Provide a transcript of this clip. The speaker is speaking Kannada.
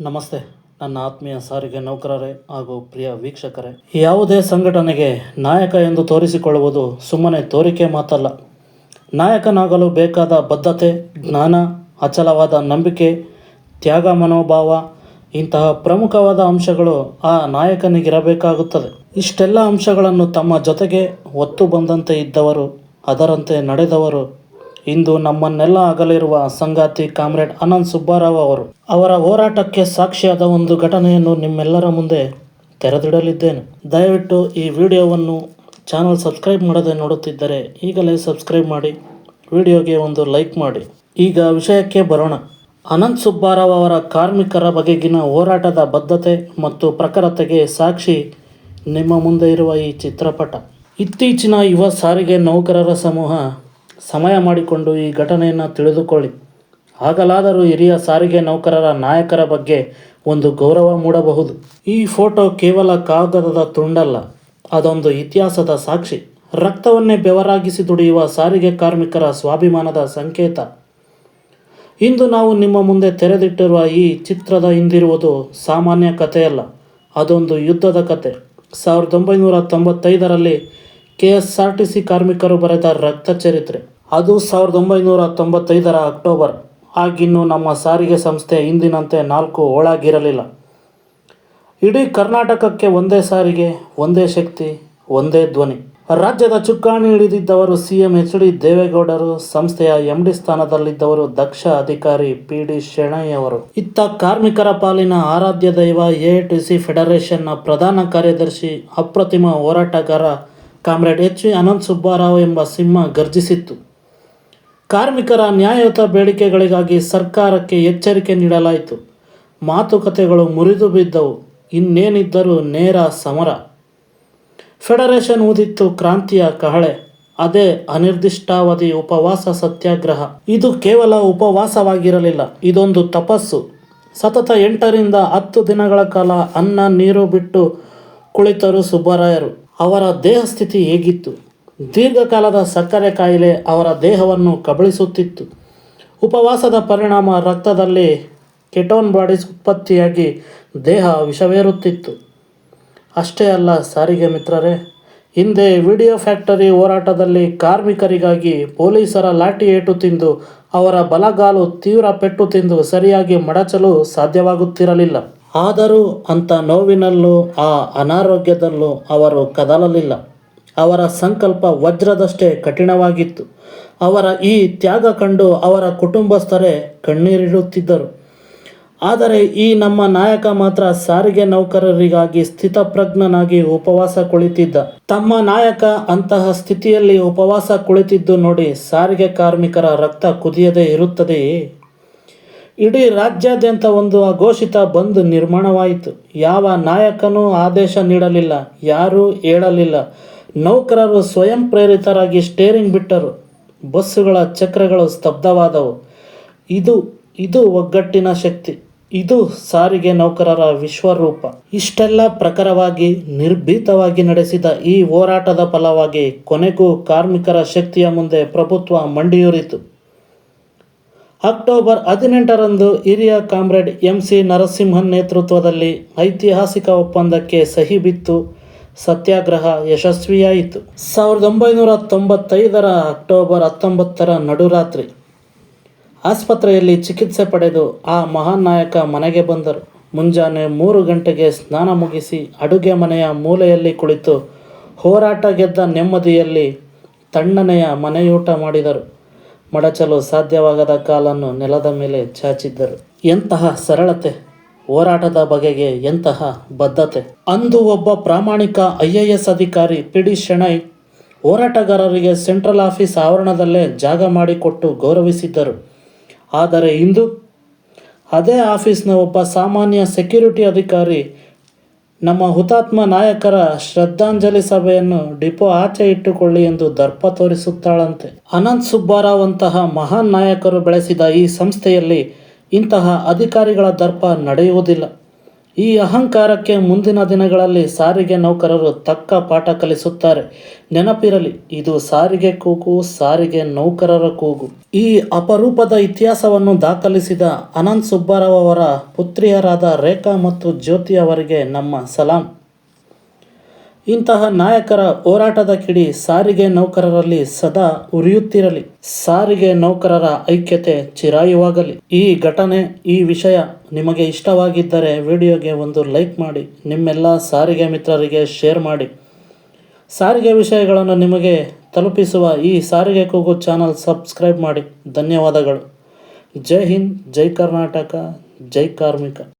ನಮಸ್ತೆ. ನನ್ನ ಆತ್ಮೀಯ ಸಾರಿಗೆ ನೌಕರರೇ ಹಾಗೂ ಪ್ರಿಯ ವೀಕ್ಷಕರೇ. ಯಾವುದೇ ಸಂಘಟನೆಗೆ ನಾಯಕ ಎಂದು ತೋರಿಸಿಕೊಳ್ಳುವುದು ಸುಮ್ಮನೆ ತೋರಿಕೆ ಮಾತಲ್ಲ. ನಾಯಕನಾಗಲು ಬೇಕಾದ ಬದ್ಧತೆ, ಜ್ಞಾನ, ಅಚಲವಾದ ನಂಬಿಕೆ, ತ್ಯಾಗ ಮನೋಭಾವ, ಇಂತಹ ಪ್ರಮುಖವಾದ ಅಂಶಗಳು ಆ ನಾಯಕನಿಗಿರಬೇಕಾಗುತ್ತದೆ. ಇಷ್ಟೆಲ್ಲ ಅಂಶಗಳನ್ನು ತಮ್ಮ ಜೊತೆಗೆ ಒತ್ತು ಬಂದಂತೆ ಇದ್ದವರು, ಅದರಂತೆ ನಡೆದವರು ಇಂದು ನಮ್ಮನ್ನೆಲ್ಲ ಅಗಲಿರುವ ಸಂಗಾತಿ ಕಾಮ್ರೇಡ್ ಅನಂತ್ ಸುಬ್ಬಾರಾವ್ ಅವರು. ಅವರ ಹೋರಾಟಕ್ಕೆ ಸಾಕ್ಷಿಯಾದ ಒಂದು ಘಟನೆಯನ್ನು ನಿಮ್ಮೆಲ್ಲರ ಮುಂದೆ ತೆರೆದಿಡಲಿದ್ದೇನೆ. ದಯವಿಟ್ಟು ಈ ವಿಡಿಯೋವನ್ನು ಚಾನಲ್ ಸಬ್ಸ್ಕ್ರೈಬ್ ಮಾಡದೆ ನೋಡುತ್ತಿದ್ದರೆ ಈಗಲೇ ಸಬ್ಸ್ಕ್ರೈಬ್ ಮಾಡಿ, ವಿಡಿಯೋಗೆ ಒಂದು ಲೈಕ್ ಮಾಡಿ. ಈಗ ವಿಷಯಕ್ಕೆ ಬರೋಣ. ಅನಂತ್ ಸುಬ್ಬಾರಾವ್ ಅವರ ಕಾರ್ಮಿಕರ ಬಗೆಗಿನ ಹೋರಾಟದ ಬದ್ಧತೆ ಮತ್ತು ಪ್ರಖರತೆಗೆ ಸಾಕ್ಷಿ ನಿಮ್ಮ ಮುಂದೆ ಇರುವ ಈ ಚಿತ್ರಪಟ. ಇತ್ತೀಚಿನ ಯುವ ಸಾರಿಗೆ ನೌಕರರ ಸಮೂಹ ಸಮಯ ಮಾಡಿಕೊಂಡು ಈ ಘಟನೆಯನ್ನು ತಿಳಿದುಕೊಳ್ಳಿ. ಆಗಲಾದರೂ ಹಿರಿಯ ಸಾರಿಗೆ ನೌಕರರ ನಾಯಕರ ಬಗ್ಗೆ ಒಂದು ಗೌರವ ಮೂಡಬಹುದು. ಈ ಫೋಟೋ ಕೇವಲ ಕಾಗದದ ತುಂಡಲ್ಲ, ಅದೊಂದು ಇತಿಹಾಸದ ಸಾಕ್ಷಿ. ರಕ್ತವನ್ನೇ ಬೆವರಾಗಿಸಿ ದುಡಿಯುವ ಸಾರಿಗೆ ಕಾರ್ಮಿಕರ ಸ್ವಾಭಿಮಾನದ ಸಂಕೇತ. ಇಂದು ನಾವು ನಿಮ್ಮ ಮುಂದೆ ತೆರೆದಿಟ್ಟಿರುವ ಈ ಚಿತ್ರದ ಹಿಂದಿರುವುದು ಸಾಮಾನ್ಯ ಕಥೆಯಲ್ಲ, ಅದೊಂದು ಯುದ್ಧದ ಕತೆ ಸಾವಿರದ ಒಂಬೈನೂರ ತೊಂಬತ್ತೈದರಲ್ಲಿ K S R T C ಕಾರ್ಮಿಕರು ಬರೆದ ರಕ್ತ ಚರಿತ್ರೆ. ಅದು ಸಾವಿರದ ಒಂಬೈನೂರ ತೊಂಬತ್ತೈದರ ಅಕ್ಟೋಬರ್. ಆಗಿನ್ನೂ ನಮ್ಮ ಸಾರಿಗೆ ಸಂಸ್ಥೆ ಇಂದಿನಂತೆ ನಾಲ್ಕು ಓಳಾಗಿರಲಿಲ್ಲ ಇಡೀ ಕರ್ನಾಟಕಕ್ಕೆ ಒಂದೇ ಸಾರಿಗೆ, ಒಂದೇ ಶಕ್ತಿ, ಒಂದೇ ಧ್ವನಿ. ರಾಜ್ಯದ ಚುಕ್ಕಾಣಿ ಹಿಡಿದಿದ್ದವರು ಸಿ ಎಂ ಎಚ್ ಡಿ ದೇವೇಗೌಡರು, ಸಂಸ್ಥೆಯ ಎಂ ಡಿ ಸ್ಥಾನದಲ್ಲಿದ್ದವರು ದಕ್ಷ ಅಧಿಕಾರಿ ಪಿ ಡಿ ಶೆಣಯ್ಯವರು ಇತ್ತ ಕಾರ್ಮಿಕರ ಪಾಲಿನ ಆರಾಧ್ಯ ದೈವ ಎ ಟಿ ಸಿ ಫೆಡರೇಷನ್ನ ಪ್ರಧಾನ ಕಾರ್ಯದರ್ಶಿ ಅಪ್ರತಿಮ ಹೋರಾಟಗಾರ comrade H V Anant Subbarao ಎಂಬ ಸಿಂಹ ಗರ್ಜಿಸಿತ್ತು ಕಾರ್ಮಿಕರ ನ್ಯಾಯಯುತ ಬೇಡಿಕೆಗಳಿಗಾಗಿ ಸರ್ಕಾರಕ್ಕೆ ಎಚ್ಚರಿಕೆ ನೀಡಲಾಯಿತು. ಮಾತುಕತೆಗಳು ಮುರಿದು ಬಿದ್ದವು. ಇನ್ನೇನಿದ್ದರೂ ನೇರ ಸಮರ. ಫೆಡರೇಷನ್ ಊದಿತ್ತು ಕ್ರಾಂತಿಯ ಕಹಳೆ. ಅದೇ ಅನಿರ್ದಿಷ್ಟಾವಧಿ ಉಪವಾಸ ಸತ್ಯಾಗ್ರಹ. ಇದು ಕೇವಲ ಉಪವಾಸವಾಗಿರಲಿಲ್ಲ. ಇದೊಂದು ತಪಸ್ಸು. ಸತತ ಎಂಟರಿಂದ ಹತ್ತು ದಿನಗಳ ಕಾಲ ಅನ್ನ, ನೀರು ಬಿಟ್ಟು ಕುಳಿತರು ಸುಬ್ಬರಾಯರು. ಅವರ ದೇಹ ಸ್ಥಿತಿ ಹೇಗಿತ್ತು? ದೀರ್ಘಕಾಲದ ಸಕ್ಕರೆ ಕಾಯಿಲೆ ಅವರ ದೇಹವನ್ನು ಕಬಳಿಸುತ್ತಿತ್ತು. ಉಪವಾಸದ ಪರಿಣಾಮ ರಕ್ತದಲ್ಲಿ ಕೆಟೋನ್ ಬಾಡೀಸ್ ಉತ್ಪತ್ತಿಯಾಗಿ ದೇಹ ವಿಷವೇರುತ್ತಿತ್ತು. ಅಷ್ಟೇ ಅಲ್ಲ, ಸಾರಿಗೆ ಮಿತ್ರರೇ, ಹಿಂದೆ ವಿಡಿಯೋ ಫ್ಯಾಕ್ಟರಿ ಹೋರಾಟದಲ್ಲಿ ಕಾರ್ಮಿಕರಿಗಾಗಿ ಪೊಲೀಸರ ಲಾಠಿ ಏಟು ತಿಂದು ಅವರ ಬಲಗಾಲು ತೀವ್ರ ಪೆಟ್ಟು ತಿಂದು ಸರಿಯಾಗಿ ಮಡಚಲು ಸಾಧ್ಯವಾಗುತ್ತಿರಲಿಲ್ಲ. ಆದರೂ ಅಂಥ ನೋವಿನಲ್ಲೂ ಆ ಅನಾರೋಗ್ಯದಲ್ಲೂ ಅವರು ಕದಲಲಿಲ್ಲ. ಅವರ ಸಂಕಲ್ಪ ವಜ್ರದಷ್ಟೇ ಕಠಿಣವಾಗಿತ್ತು. ಅವರ ಈ ತ್ಯಾಗ ಕಂಡು ಅವರ ಕುಟುಂಬಸ್ಥರೇ ಕಣ್ಣೀರಿಡುತ್ತಿದ್ದರು. ಆದರೆ ಈ ನಮ್ಮ ನಾಯಕ ಮಾತ್ರ ಸಾರಿಗೆ ನೌಕರರಿಗಾಗಿ ಸ್ಥಿತಪ್ರಜ್ಞನಾಗಿ ಉಪವಾಸ ಕುಳಿತಿದ್ದ. ತಮ್ಮ ನಾಯಕ ಅಂತಹ ಸ್ಥಿತಿಯಲ್ಲಿ ಉಪವಾಸ ಕುಳಿತಿದ್ದು ನೋಡಿ ಸಾರಿಗೆ ಕಾರ್ಮಿಕರ ರಕ್ತ ಕುದಿಯದೇ ಇರುತ್ತದೆಯೇ? ಇಡೀ ರಾಜ್ಯಾದ್ಯಂತ ಒಂದು ಅಘೋಷಿತ ಬಂದ್ ನಿರ್ಮಾಣವಾಯಿತು. ಯಾವ ನಾಯಕನೂ ಆದೇಶ ನೀಡಲಿಲ್ಲ, ಯಾರೂ ಹೇಳಲಿಲ್ಲ ನೌಕರರು ಸ್ವಯಂ ಪ್ರೇರಿತರಾಗಿ ಸ್ಟೇರಿಂಗ್ ಬಿಟ್ಟರು. ಬಸ್ಸುಗಳ ಚಕ್ರಗಳು ಸ್ತಬ್ಧವಾದವು. ಇದು ಇದು ಒಗ್ಗಟ್ಟಿನ ಶಕ್ತಿ. ಇದು ಸಾರಿಗೆ ನೌಕರರ ವಿಶ್ವರೂಪ. ಇಷ್ಟೆಲ್ಲ ಪ್ರಖರವಾಗಿ, ನಿರ್ಭೀತವಾಗಿ ನಡೆಸಿದ ಈ ಹೋರಾಟದ ಫಲವಾಗಿ ಕೊನೆಗೂ ಕಾರ್ಮಿಕರ ಶಕ್ತಿಯ ಮುಂದೆ ಪ್ರಭುತ್ವ ಮಂಡಿಯೂರಿತು. ಅಕ್ಟೋಬರ್ ಹದಿನೆಂಟರಂದು ಹಿರಿಯ ಕಾಮ್ರೇಡ್ ಎಂ ಸಿ ನರಸಿಂಹನ್ ನೇತೃತ್ವದಲ್ಲಿ ಐತಿಹಾಸಿಕ ಒಪ್ಪಂದಕ್ಕೆ ಸಹಿ ಬಿತ್ತು. ಸತ್ಯಾಗ್ರಹ ಯಶಸ್ವಿಯಾಯಿತು. ಸಾವಿರದ ಒಂಬೈನೂರ ತೊಂಬತ್ತೈದರ ಅಕ್ಟೋಬರ್ ಹತ್ತೊಂಬತ್ತರ ನಡುರಾತ್ರಿ ಆಸ್ಪತ್ರೆಯಲ್ಲಿ ಚಿಕಿತ್ಸೆ ಪಡೆದು ಆ ಮಹಾನ್ ನಾಯಕ ಮನೆಗೆ ಬಂದರು. ಮುಂಜಾನೆ ಮೂರು ಗಂಟೆಗೆ ಸ್ನಾನ ಮುಗಿಸಿ ಅಡುಗೆ ಮನೆಯ ಮೂಲೆಯಲ್ಲಿ ಕುಳಿತು ಹೋರಾಟ ಗೆದ್ದ ನೆಮ್ಮದಿಯಲ್ಲಿ ತಣ್ಣನೆಯ ಮನೆಯೂಟ ಮಾಡಿದರು. ಮಡಚಲು ಸಾಧ್ಯವಾಗದ ಕಾಲನ್ನು ನೆಲದ ಮೇಲೆ ಚಾಚಿದ್ದರು. ಎಂತಹ ಸರಳತೆ! ಹೋರಾಟದ ಬಗೆಗೆ ಎಂತಹ ಬದ್ಧತೆ? ಅಂದು ಒಬ್ಬ ಪ್ರಾಮಾಣಿಕ ಐ ಎ ಎಸ್ ಅಧಿಕಾರಿ ಪಿ ಡಿ ಶೆಣೈ ಹೋರಾಟಗಾರರಿಗೆ ಸೆಂಟ್ರಲ್ ಆಫೀಸ್ ಆವರಣದಲ್ಲೇ ಜಾಗ ಮಾಡಿಕೊಟ್ಟು ಗೌರವಿಸಿದ್ದರು. ಆದರೆ ಇಂದು ಅದೇ ಆಫೀಸ್ನ ಒಬ್ಬ ಸಾಮಾನ್ಯ ಸೆಕ್ಯೂರಿಟಿ ಅಧಿಕಾರಿ, ನಮ್ಮ ಹುತಾತ್ಮ ನಾಯಕರ ಶ್ರದ್ಧಾಂಜಲಿ ಸಭೆಯನ್ನು ಡಿಪೋ ಆಚೆ ಇಟ್ಟುಕೊಳ್ಳಿ ಎಂದು ದರ್ಪ ತೋರಿಸುತ್ತಾಳಂತೆ. ಅನಂತ್ ಸುಬ್ಬಾರಾವ್ ಅಂತಹ ಮಹಾನ್ ನಾಯಕರು ಬೆಳೆಸಿದ ಈ ಸಂಸ್ಥೆಯಲ್ಲಿ ಇಂತಹ ಅಧಿಕಾರಿಗಳ ದರ್ಪ ನಡೆಯುವುದಿಲ್ಲ. ಈ ಅಹಂಕಾರಕ್ಕೆ ಮುಂದಿನ ದಿನಗಳಲ್ಲಿ ಸಾರಿಗೆ ನೌಕರರು ತಕ್ಕ ಪಾಠ ಕಲಿಸುತ್ತಾರೆ. ನೆನಪಿರಲಿ, ಇದು ಸಾರಿಗೆ ಕೂಗು, ಸಾರಿಗೆ ನೌಕರರ ಕೂಗು. ಈ ಅಪರೂಪದ ಇತಿಹಾಸವನ್ನು ದಾಖಲಿಸಿದ ಅನಂತ್ ಸುಬ್ಬಾರಾವ್ ಅವರ ಪುತ್ರಿಯರಾದ ರೇಖಾ ಮತ್ತು ಜ್ಯೋತಿ ಅವರಿಗೆ ನಮ್ಮ ಸಲಾಂ. ಇಂತಹ ನಾಯಕರ ಹೋರಾಟದ ಕಿಡಿ ಸಾರಿಗೆ ನೌಕರರಲ್ಲಿ ಸದಾ ಉರಿಯುತ್ತಿರಲಿ. ಸಾರಿಗೆ ನೌಕರರ ಐಕ್ಯತೆ ಚಿರಾಯುವಾಗಲಿ. ಈ ಘಟನೆ, ಈ ವಿಷಯ ನಿಮಗೆ ಇಷ್ಟವಾಗಿದ್ದರೆ ವಿಡಿಯೋಗೆ ಒಂದು ಲೈಕ್ ಮಾಡಿ, ನಿಮ್ಮೆಲ್ಲ ಸಾರಿಗೆ ಮಿತ್ರರಿಗೆ ಶೇರ್ ಮಾಡಿ. ಸಾರಿಗೆ ವಿಷಯಗಳನ್ನು ನಿಮಗೆ ತಲುಪಿಸುವ ಈ ಸಾರಿಗೆ ಕೂಗು ಚಾನಲ್ ಸಬ್ಸ್ಕ್ರೈಬ್ ಮಾಡಿ. ಧನ್ಯವಾದಗಳು. ಜೈ ಹಿಂದ್, ಜೈ ಕರ್ನಾಟಕ, ಜೈ ಕಾರ್ಮಿಕ.